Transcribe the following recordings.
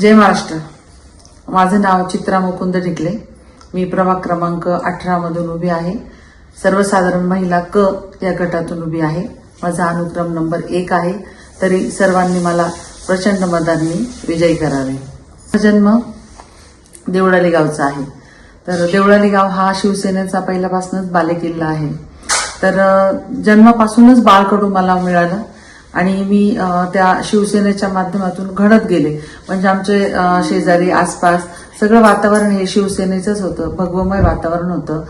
जय महाराष्ट्र. माझं नाव चित्रा मुकुंद टिकले मी प्रभाग क्रमांक अठरामधून उभी आहे. सर्वसाधारण महिला क या गटातून उभी आहे. माझा अनुक्रम नंबर एक आहे. तरी सर्वांनी मला प्रचंड मतांनी विजयी करावे. जन्म देवळाली गावचा आहे. तर देवळाली गाव हा शिवसेनेचा पहिल्यापासूनच बालेकिल्ला आहे. तर जन्मापासूनच बाळकडू मला मिळालं. आणि मी त्या शिवसेनेच्या माध्यमातून घडत गेले. म्हणजे आमचे शेजारी आसपास सगळं वातावरण हे शिवसेनेचंच होतं. भगवमय वातावरण होतं.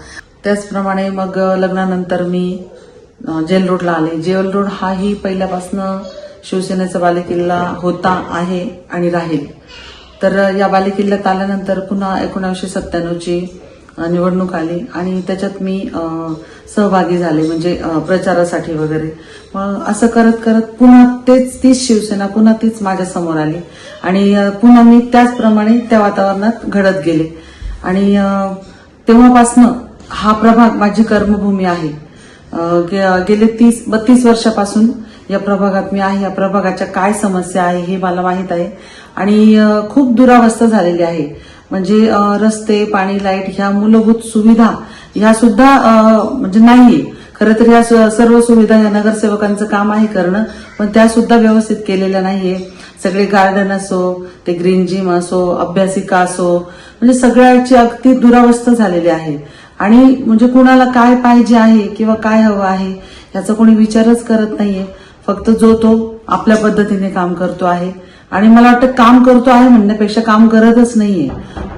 त्याचप्रमाणे मग लग्नानंतर मी जेल रोडला आले. जेल रोड हाही पहिल्यापासून शिवसेनेचा बालेकिल्ला होता आहे आणि राहील. तर या बालेकिल्ल्यात आल्यानंतर पुन्हा एकोणावीसशे सत्त्याण्णवची निवडणूक आली आणि त्याच्यात मी सहभागी झाले म्हणजे प्रचारासाठी वगैरे. मग असं करत करत पुन्हा तेच तीच शिवसेना पुन्हा तीच माझ्यासमोर आली. आणि पुन्हा मी त्याचप्रमाणे त्या वातावरणात घडत गेले. आणि तेव्हापासनं हा प्रभाग माझी कर्मभूमी आहे. गेले तीस बत्तीस वर्षापासून या प्रभागात मी आहे. या प्रभागाच्या काय समस्या आहे हे मला माहीत आहे. आणि खूप दुरावस्था झालेली आहे. म्हणजे रस्ते पाणी लाइट ह्या मूलभूत सुविधा ह्या सुद्धा म्हणजे नाहीये. खरं तर ह्या स- सर्व सुविधा या नगरसेवकांचं काम आहे करणं पण त्या सुद्धा व्यवस्थित केलेल्या नाहीये. सगळे गार्डन असो ते ग्रीन जिम असो अभ्यासिका असो म्हणजे सगळ्याची अगदी दुरावस्था झालेली आहे. आणि म्हणजे कुणाला काय पाहिजे आहे किंवा काय हवं आहे याचा कोणी विचारच करत नाहीये. फक्त जो तो आपल्या पद्धतीने काम करतो आहे. आणि मला वाटतं काम करतो आहे म्हणण्यापेक्षा काम करतच नाहीये.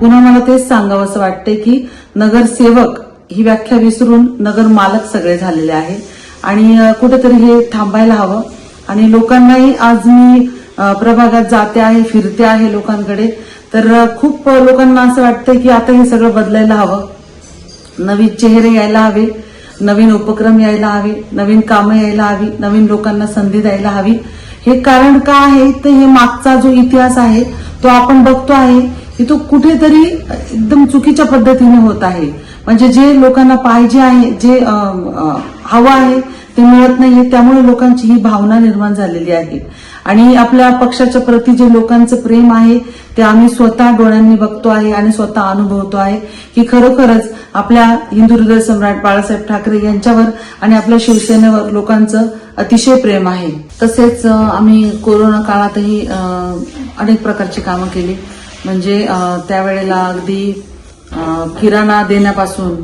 पुन्हा मला तेच सांगावं असं वाटतंय की नगरसेवक ही व्याख्या विसरून नगर मालक सगळे झालेले आहे आणि कुठेतरी हे थांबायला हवं. आणि लोकांनाही आज मी प्रभागात जाते आहे फिरते आहे लोकांकडे तर खूप लोकांना असं वाटतंय की आता हे सगळं बदलायला हवं. नवीन चेहरे यायला हवे नवीन उपक्रम यायला हवे नवीन कामं यायला हवी नवीन लोकांना संधी द्यायला हवी. हे कारण का आहे? तर हे मागचा जो इतिहास आहे तो आपण बघतो आहे की तो कुठेतरी एकदम चुकीच्या पद्धतीने होत आहे. म्हणजे जे लोकांना पाहिजे आहे जे हवं आहे ते मिळत नाहीये त्यामुळे लोकांची ही भावना निर्माण झालेली आहे. आणि आपल्या पक्षाच्या प्रती जे लोकांचं प्रेम आहे ते आम्ही स्वतः डोळ्यांनी बघतो आहे आणि स्वतः अनुभवतो आहे की खरोखरच आपल्या हिंदू हृदय सम्राट बाळासाहेब ठाकरे यांच्यावर आणि आपल्या शिवसेनेवर लोकांचं अतिशय प्रेम आहे. तसेच आम्ही कोरोना काळातही अनेक प्रकारची कामं केली. म्हणजे त्यावेळेला अगदी किराणा देण्यापासून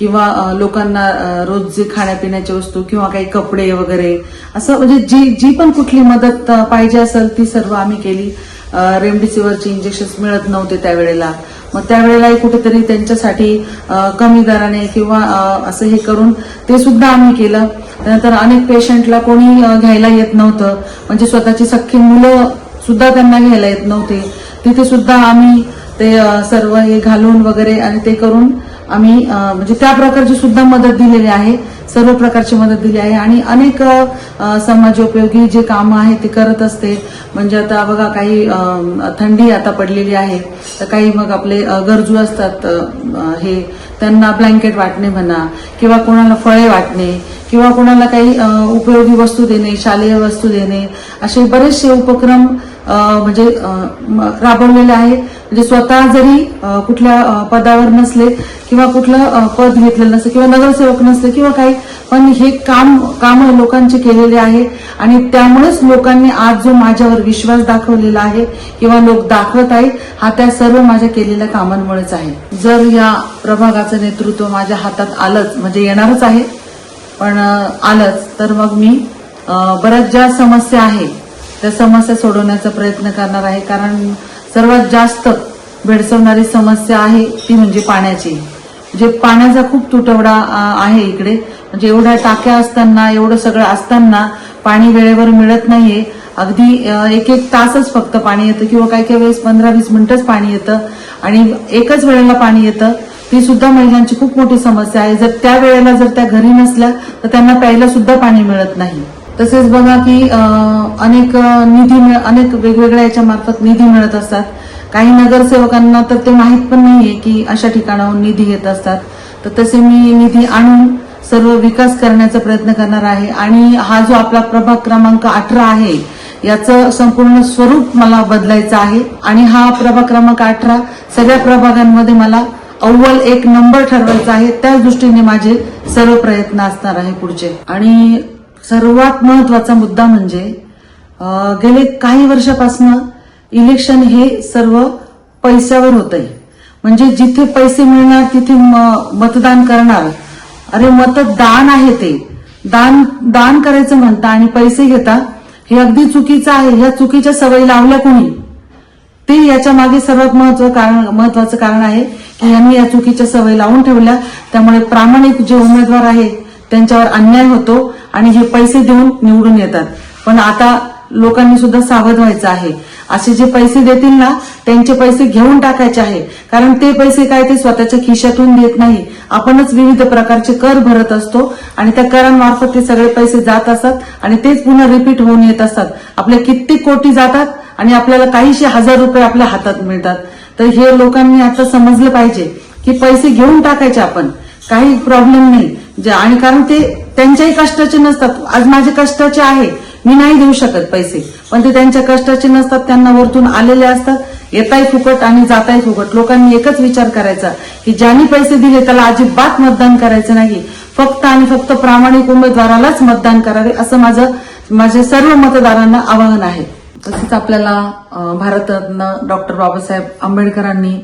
किंवा लोकांना रोज जे खाण्यापिण्याच्या वस्तू किंवा काही कपडे वगैरे असं म्हणजे जी जी पण कुठली मदत पाहिजे असेल ती सर्व आम्ही केली. रेमडेसिवीरचे इंजेक्शन मिळत नव्हते त्यावेळेला. मग त्यावेळेलाही कुठेतरी त्यांच्यासाठी कमी दराने किंवा असं हे करून ते सुद्धा आम्ही केलं. त्यानंतर अनेक पेशंटला कोणी घ्यायला येत नव्हतं. म्हणजे स्वतःची सख्खी मुलं सुद्धा त्यांना घ्यायला येत नव्हते. तिथे सुद्धा आम्ही ते सर्व हे घालून वगैरे आणि ते करून आम्ही म्हणजे त्या प्रकारची सुद्धा मदत दिलेली आहे सर्व प्रकारची मदत दिली आहे. आणि अनेक समाजोपयोगी जे कामं आहे ते करत असते. म्हणजे आता बघा काही थंडी आता पडलेली आहे तर काही मग आपले गरजू असतात हे त्यांना ब्लँकेट वाटणे म्हणा किंवा कोणाला फळे वाटणे किंवा कोणाला काही उपयोगी वस्तू देणे शालेय वस्तू देणे असे बरेचसे उपक्रम म्हणजे राबवलेलं राबवलेले आहे. म्हणजे स्वतः जरी कुठल्या पदावर नसले किंवा कुठलं पद घेतलेलं नसतं किंवा नगरसेवक नसले किंवा काही पण हे काम काम लोकांचे केलेले आहे. आणि त्यामुळेच लोकांनी आज जो माझ्यावर विश्वास दाखवलेला आहे किंवा लोक दाखवत आहे हा त्या सर्व माझ्या केलेल्या कामांमुळेच आहे. जर या प्रभागाचं नेतृत्व माझ्या हातात आलंच म्हणजे येणारच आहे पण आलंच तर मग मी बऱ्याच ज्या समस्या आहे त्या समस्या सोडवण्याचा प्रयत्न करणार आहे. कारण सर्वात जास्त भेडसवणारी समस्या आहे ती म्हणजे पाण्याची. जे पाण्याचा खूप तुटवडा आहे इकडे. म्हणजे एवढ्या टाक्या असताना एवढं सगळं असताना पाणी वेळेवर मिळत नाहीये. अगदी एक एक तासच फक्त पाणी येतं किंवा काही काही वेळेस पंधरा वीस मिनिटच पाणी येतं. आणि एकच वेळेला पाणी येतं ती सुद्धा महिलांची खूप मोठी समस्या आहे. जर त्या वेळेला जर त्या घरी नसल्या तर त्यांना प्यायला सुद्धा पाणी मिळत नाही. तसेच बघा की अनेक निधी मिळ- अनेक वेगवेगळ्या याच्या मार्फत निधी मिळत असतात. काही नगरसेवकांना तर ते माहीत पण नाहीये की अशा ठिकाणाहून निधी येत असतात. तर तसे मी निधी आणून सर्व विकास करण्याचा प्रयत्न करणार आहे. आणि हा जो आपला प्रभाग क्रमांक अठरा आहे याचं संपूर्ण स्वरूप मला बदलायचं आहे. आणि हा प्रभाग क्रमांक अठरा सगळ्या प्रभागांमध्ये मला अव्वल एक नंबर ठरवायचा आहे. त्याच दृष्टीने माझे सर्व प्रयत्न असणार आहे पुढचे. आणि सर्वात महत्त्वाचा मुद्दा म्हणजे गेले काही वर्षापासून इलेक्शन हे सर्व पैशावर होत आहे म्हणजे जिथे पैसे मिळणार तिथे म- मतदान करणार. अरे मतदान आहे ते. दान दान करायचं म्हणता आणि पैसे घेता हे अगदी चुकीचं आहे. ह्या चुकीच्या सवयी लावल्या कोणी? ते याच्या मागे सर्वात महत्त्व कारण महत्वाचं कारण आहे की यांनी या चुकीच्या सवयी लावून ठेवल्या. त्यामुळे प्रामाणिक जे उमेदवार आहे त्यांच्यावर अन्याय होतो आणि हे पैसे देऊन निवडून येतात. पण आता लोकांनी सुद्धा सावध व्हायचं आहे. असे जे पैसे देतील ना त्यांचे पैसे घेऊन टाकायचे आहे. कारण ते पैसे काय ते स्वतःच्या खिशातून देत नाही. आपणच विविध प्रकारचे कर भरत असतो आणि त्या करांमार्फत ते सगळे पैसे जात असतात आणि तेच पुन्हा रिपीट होऊन येत असतात. आपले कित्येक कोटी जातात आणि आपल्याला काहीशे हजार रुपये आपल्या हातात मिळतात. तर हे लोकांनी आता समजलं पाहिजे की पैसे घेऊन टाकायचे आपण. काही प्रॉब्लेम नाही. जे- आणि कारण ते त्यांच्याही कष्टाचे नसतात. आज माझे कष्टाचे आहे. मी नाही देऊ शकत पैसे. पण ते त्यांच्या कष्टाचे नसतात. त्यांना वरतून आलेले असतात. येताय फुकट आणि जाताय फुकट. लोकांनी एकच विचार करायचा की ज्यांनी पैसे दिले त्याला अजिबात मतदान करायचं नाही. फक्त आणि फक्त प्रामाणिक उमेदवारालाच मतदान करावे असं माझं माझ्या सर्व मतदारांना आवाहन आहे. तसेच आपल्याला भारतरत्न डॉक्टर बाबासाहेब आंबेडकरांनी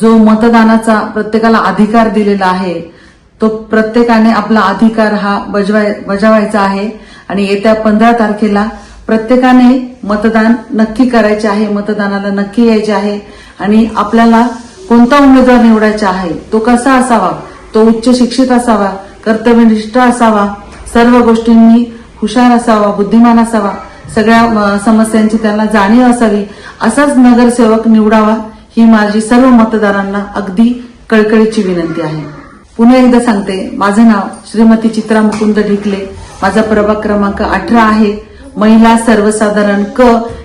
जो मतदानाचा प्रत्येकाला अधिकार दिलेला आहे तो प्रत्येकाने आपला अधिकार हा बजवाय बजावायचा आहे. आणि येत्या पंधरा तारखेला प्रत्येकाने मतदान नक्की करायचे आहे मतदानाला नक्की यायचे आहे. आणि आपल्याला कोणता उमेदवार निवडायचा आहे तो कसा असावा तो उच्च शिक्षित असावा कर्तव्यनिष्ठ असावा सर्व गोष्टींनी हुशार असावा बुद्धिमान असावा सगळ्या समस्यांची त्यांना जाणीव असावी असाच नगरसेवक निवडावा ही माझी सर्व मतदारांना अगदी कळकळीची विनंती आहे. पुन्हा एकदा सांगते माझं नाव श्रीमती चित्रा मुकुंद ढिकले. माझा प्रभाग क्रमांक अठरा आहे. महिला सर्वसाधारण क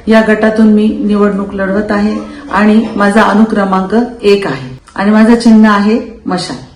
या गटातून मी निवडणूक लढवत आहे आणि माझा अनुक्रमांक एक आहे. आणि माझं चिन्ह आहे मशाल.